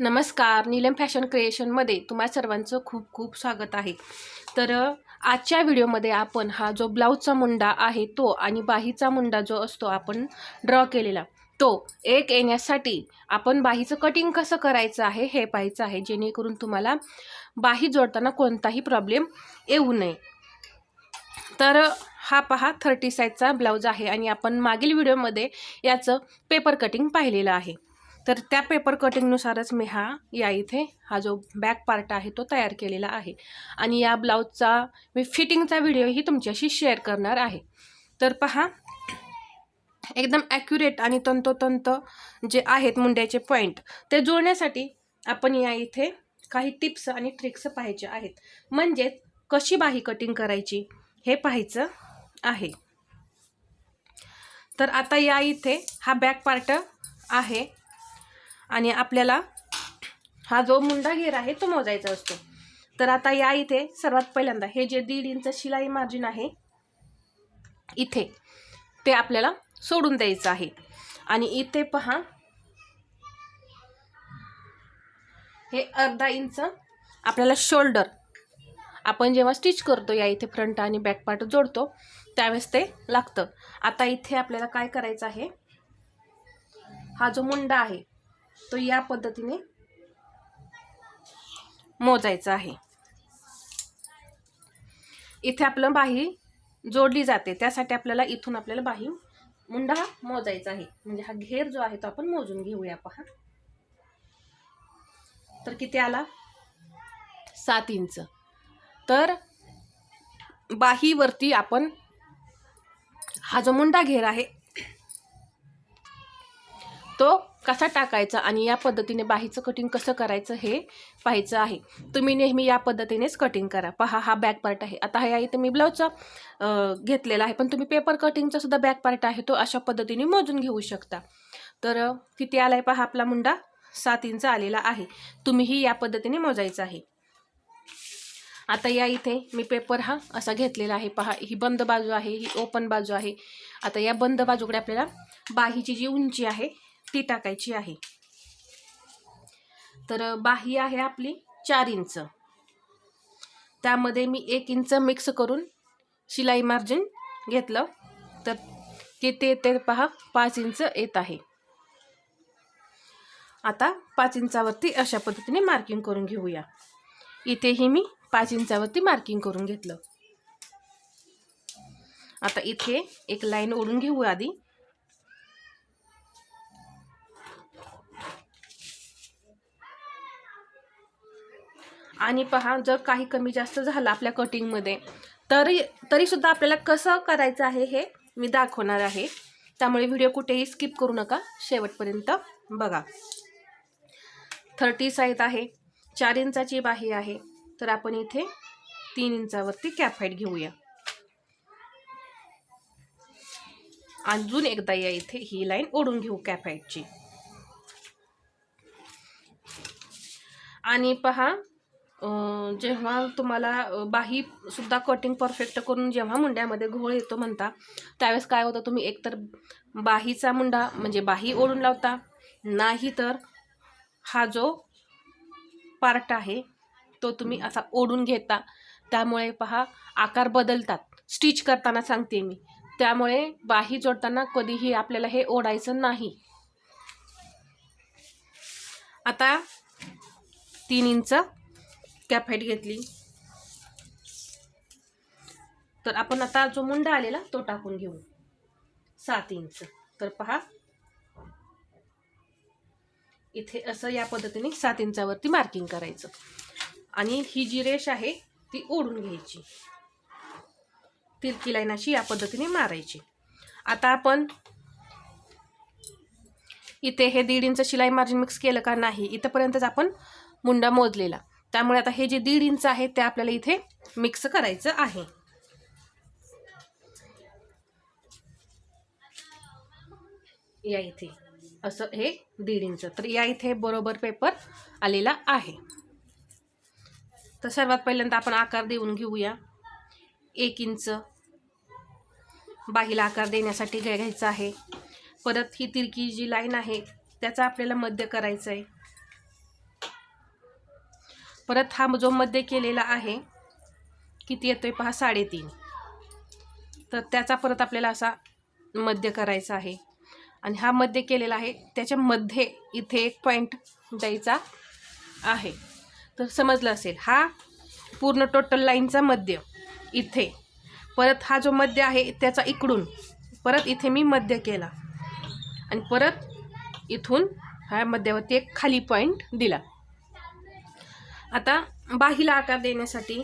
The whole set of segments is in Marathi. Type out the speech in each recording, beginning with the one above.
नमस्कार नीलम फॅशन क्रिएशनमध्ये तुम्हा सर्वांचं खूप खूप स्वागत आहे. तर आजच्या व्हिडिओमध्ये आपण हा जो ब्लाऊजचा मुंडा आहे तो आणि बाहीचा मुंडा जो असतो आपण ड्रॉ केलेला तो एक येण्यासाठी आपण बाहीचं कटिंग कसं करायचं आहे हे पाहायचं आहे. जेणेकरून तुम्हाला बाही जोडताना कोणताही प्रॉब्लेम येऊ नये. तर हा पहा थर्टी साईजचा ब्लाऊज आहे आणि आपण मागील व्हिडिओमध्ये याचं पेपर कटिंग पाहिलेलं आहे. तर त्या पेपर कटिंगनुसारच मी हा या इथे हा जो बॅक पार्ट आहे तो तयार केलेला आहे. आणि या ब्लाऊजचा मी फिटिंगचा व्हिडिओही तुमच्याशी शेअर करणार आहे. तर पहा एकदम ॲक्युरेट आणि तंतोतंत जे आहेत मुंड्याचे पॉईंट ते जुळण्यासाठी आपण या इथे काही टिप्स आणि ट्रिक्स पाहायचे आहेत. म्हणजेच कशी बाही कटिंग करायची हे पाहायचं आहे. तर आता या इथे हा बॅक पार्ट आहे. आणि आपल्याला हा जो मुंडा घेर आहे तो मोजायचा असतो. तर आता या इथे सर्वात पहिल्यांदा हे जे दीड इंच शिलाई मार्जिन आहे इथे ते आपल्याला सोडून द्यायचं आहे. आणि इथे पहा हे अर्धा इंच आपल्याला शोल्डर आपण जेव्हा स्टिच करतो या इथे फ्रंट आणि बॅक पार्ट जोडतो त्यावेळेस ते लागतं. आता इथे आपल्याला काय करायचं आहे हा जो मुंडा आहे तो या पद्धतीने मोजायचा आहे. इथे आपलं बाही जोडली जाते. त्यासाठी आपल्याला इथून आपल्याला बाही मुंडा हा मोजायचा आहे. म्हणजे हा घेर जो आहे तो आपण मोजून घेऊया पहा. तर किती आला? सात इंच. तर बाहीवरती आपण हा जो मुंडा घेर आहे तो कसा टाकायचा आणि या पद्धतीने बाहीचं कटिंग कसं करायचं हे पाहायचं आहे. तुम्ही नेहमी या पद्धतीनेच कटिंग करा. पहा हा बॅक पार्ट आहे. आता हा इथे मी ब्लाऊजचा घेतलेला आहे पण तुम्ही पेपर कटिंगचा सुद्धा बॅक पार्ट आहे तो अशा पद्धतीने मोजून घेऊ शकता. तर किती आला आहे पहा आपला मुंडा? सात इंच आलेला आहे. तुम्हीही या पद्धतीने मोजायचं आहे. आता या इथे मी पेपर हा असा घेतलेला आहे. पहा ही बंद बाजू आहे ही ओपन बाजू आहे. आता या बंद बाजूकडे आपल्याला बाहीची जी उंची आहे ती टाकायची आहे. तर बाही आहे आपली चार इंच. त्यामध्ये मी एक इंच मिक्स करून शिलाई मार्जिन घेतलं. तर किती ते पहा पाच इंच येत आहे. आता पाच इंचावरती अशा पद्धतीने मार्किंग करून घेऊया. इथेही मी पाच इंचावरती मार्किंग करून घेतलं. आता इथे एक लाईन ओढून घेऊ आधी. आणि पहा जर काही कमी जास्त झालं आपल्या कटिंगमध्ये तरी तरीसुद्धा आपल्याला कसं करायचं आहे हे मी दाखवणार आहे. त्यामुळे व्हिडिओ कुठेही स्किप करू नका. शेवटपर्यंत बघा. थर्टी साईज आहे. चार इंचाची बाही आहे. तर आपण इथे तीन इंचावरती कॅप हाईट घेऊया. अजून एकदा या इथे ही लाईन ओढून घेऊ कॅप हाईटची आणि पहा जेव्हा तुम्हाला बाही सुद्धा कटिंग परफेक्ट करून जेव्हा मुंड्यामध्ये घोळ येतो म्हणता त्यावेळेस काय होतं तुम्ही एकतर बाहीचा मुंडा म्हणजे बाही ओढून लावता नाही तर हा जो पार्ट आहे तो तुम्ही असा ओढून घेता. त्यामुळे पहा आकार बदलतात. स्टिच करताना सांगते मी. त्यामुळे बाही जोडताना कधीही आपल्याला हे ओढायचं नाही. आता तीन इंच कॅप हाईट घेतली. तर आपण आता जो मुंडा आलेला तो टाकून घेऊ. सात इंच. तर पहा. इथे असं या पद्धतीने सात इंचावरती मार्किंग करायचं. आणि ही जी रेष आहे ती ओढून घ्यायची. तिरकी लाईन अशी या पद्धतीने मारायची. आता आपण इथे हे दीड इंच शिलाई मार्जिन मिक्स केलं का नाही इथंपर्यंतच आपण मुंडा मोजलेला. त्यामुळे आता हे जे दीड इंच आहे ते आपल्याला इथे मिक्स करायचं आहे. या इथे. असं हे दीड इंच. तर या इथे बरोबर पेपर आलेला आहे. तर सर्वात पहिल्यांदा आपण आकार देऊन घेऊया. एक इंच. बाहीला आकार देण्यासाठी घ्यायचा घ्यायचं आहे. परत ही तिरकी जी लाईन आहे त्याचा आपल्याला मध्य करायचं आहे परत हा जो मध्य केलेला आहे किती येतो आहे पहा साडेतीन. तर त्याचा परत आपल्याला असा मध्य करायचा आहे. आणि हा मध्य केलेला आहे त्याच्यामध्ये इथे एक पॉईंट द्यायचा आहे. तर समजलं असेल हा पूर्ण टोटल लाईनचा मध्य इथे. परत हा जो मध्य आहे त्याचा इकडून. परत इथे मी मध्य केला. आणि परत इथून ह्या मध्यावरती एक खाली पॉईंट दिला. आता बाहीला आकार देण्यासाठी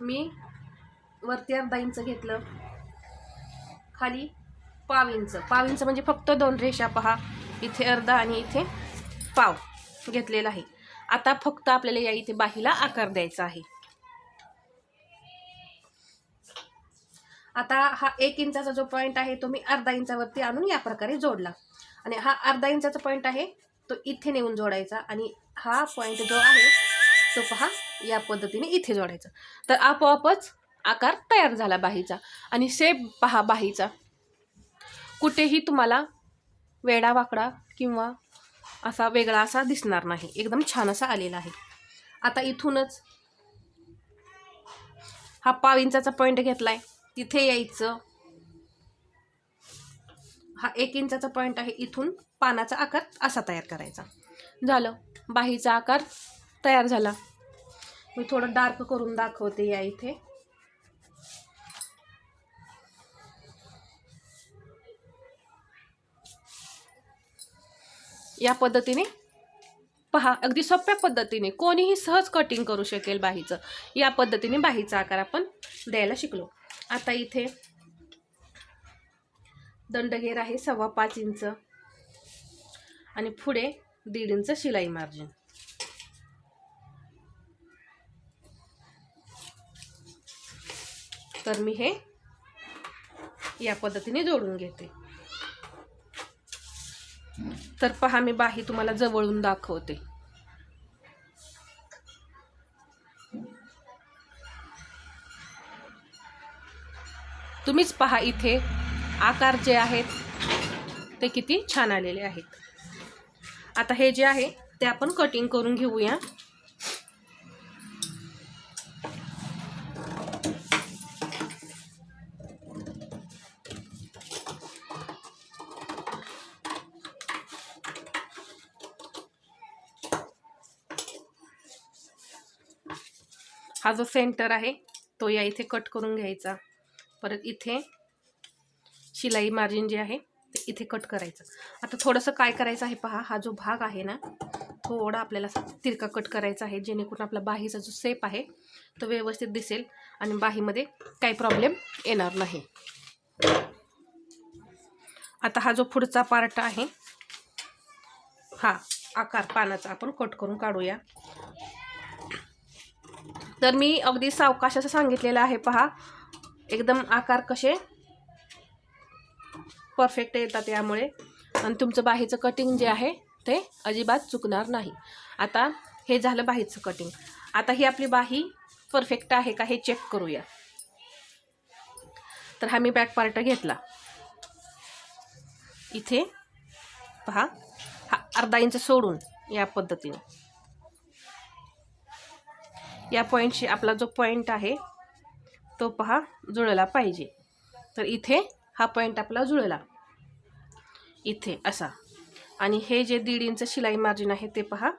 मी वरती अर्धा इंच घेतलं. खाली पाव इंच पाव इंच म्हणजे फक्त दोन रेषा पहा. इथे अर्धा आणि इथे पाव घेतलेला आहे. आता फक्त आपल्याला या इथे बाहीला आकार द्यायचा आहे. आता हा एक इंचाचा जो पॉईंट आहे तो मी अर्धा इंचावरती आणून या प्रकारे जोडला. आणि हा अर्धा इंचाचा पॉईंट आहे तो इथे नेऊन जोडायचा आणि हा पॉईंट जो आहे तो पहा या पद्धतीने इथे जोडायचा. तर आपोआपच आकार तयार झाला बाहीचा. आणि शेप पहा बाहीचा. कुठेही तुम्हाला वेडा वाकडा किंवा असा वेगळा असा दिसणार नाही. एकदम छान असा आलेला आहे. आता इथूनच हा पाव इंचाचा पॉईंट घेतलाय. तिथे यायचं. हा एक इंचाचा पॉईंट आहे इथून पानाचा आकार असा तयार करायचा. झालं. बाहीचा आकार तयार झाला. मी थोडं डार्क करून दाखवते या इथे. या पद्धतीने पहा अगदी सोप्या पद्धतीने. कोणीही सहज कटिंग करू शकेल बाहीचं. या पद्धतीने बाहीचा आकार आपण द्यायला शिकलो. आता इथे दंडघेर आहे सव्वा पाच इंच. आणि पुढे दीड इंच शिलाई मार्जिन तर मी हे या पद्धतीने जोडून घेते. तर पहा मी बाही तुम्हाला जवळून दाखवते. तुम्हीच पहा इथे आकार जे आहेत ते किती छान आलेले आहेत. आता हे जे आहे ते आपण कटिंग करून घेऊया. हा जो सेंटर आहे तो या इथे कट करून घ्यायचा. परत इथे शिलाई मार्जिन जे आहे ते इथे कट करायचं. आता थोडंसं काय करायचं आहे पहा हा जो भाग आहे ना थोडा आपल्याला तिरका कट करायचा आहे जेणेकरून आपला बाहीचा जो सेप आहे तो व्यवस्थित दिसेल आणि बाहीमध्ये काही प्रॉब्लेम येणार नाही. आता हा जो पुढचा पार्ट आहे हा आकार पानाचा आपण कट करून काढूया. तर मी अगदी सावकाश असं सांगितलेलं आहे पहा एकदम आकार कसे परफेक्ट येतात यामुळे. आणि तुमचं बाहीचं कटिंग जे आहे ते अजिबात चुकणार नाही. आता हे झालं बाहीचं कटिंग आता ही आपली बाही परफेक्ट आहे का हे चेक करूया. तर हा मी बॅक पार्ट घेतला. इथे पहा हा अर्धा इंच सोडून या पद्धतीने. या पॉईंटशी आपला जो पॉईंट आहे तो पहा जुळला पाहिजे. तर इथे हा पॉईंट आपला जुळला. इथे असा. आणि हे जे दीड इंच शिलाई मार्जिन आहे ते पहा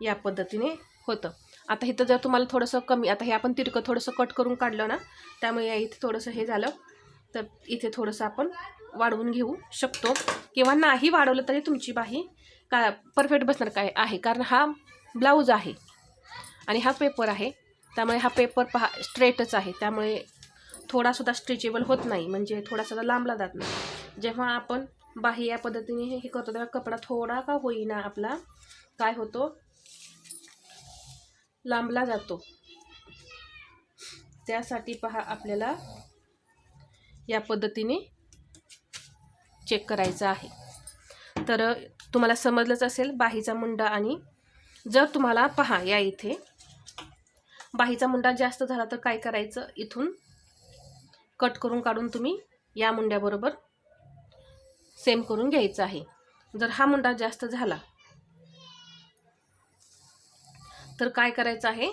या पद्धतीने होतं. आता इथं जर तुम्हाला थोडंसं कमी आता हे आपण तिरकं थोडंसं कट करून काढलं ना त्यामुळे या इथे थोडंसं हे झालं. तर इथे थोडंसं आपण वाढवून घेऊ शकतो. किंवा नाही वाढवलं तरी तुमची बाही का परफेक्ट बसणार काय आहे. कारण हा ब्लाऊज आहे आणि हा पेपर आहे. त्यामुळे हा पेपर पहा स्ट्रेटच आहे. त्यामुळे थोडासुद्धा स्ट्रेचेबल होत नाही. म्हणजे थोडासा लांबला जात नाही. जेव्हा आपण बाही या पद्धतीने हे हे करतो. तेव्हा कपडा थोडा का होईना आपला? काय होतो? लांबला जातो. त्यासाठी पहा आपल्याला या पद्धतीने चेक करायचं आहे. तर तुम्हाला समजलंच असेल बाहीचा मुंडा आणि जर तुम्हाला पहा या इथे बाहीचा मुंडा जास्त झाला तर काय करायचं? इथून कट करून काढून तुम्ही या मुंड्याबरोबर सेम करून घ्यायचं आहे. जर हा मुंडा जास्त झाला तर काय करायचं आहे?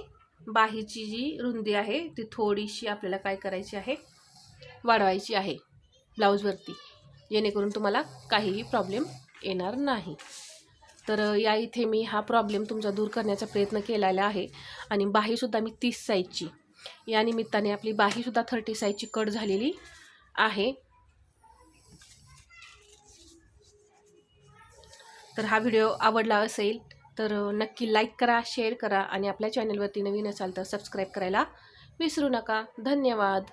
बाहीची जी रुंदी आहे ती थोडीशी आपल्याला काय करायची आहे? वाढवायची आहे ब्लाऊजवरती. जेणेकरून तुम्हाला काहीही प्रॉब्लेम येणार नाही. तर या इथे मी हा प्रॉब्लेम तुमचा दूर करण्याचा प्रयत्न केलेला आहे आणि बाहीसुद्धा मी तीस साईजची या निमित्ताने आपली बाहीसुद्धा थर्टी साईजची कट झालेली आहे. तर हा व्हिडिओ आवडला असेल तर नक्की लाईक करा शेअर करा आणि आपल्या चॅनलवरती नवीन असाल तर सबस्क्राईब करायला विसरू नका. धन्यवाद.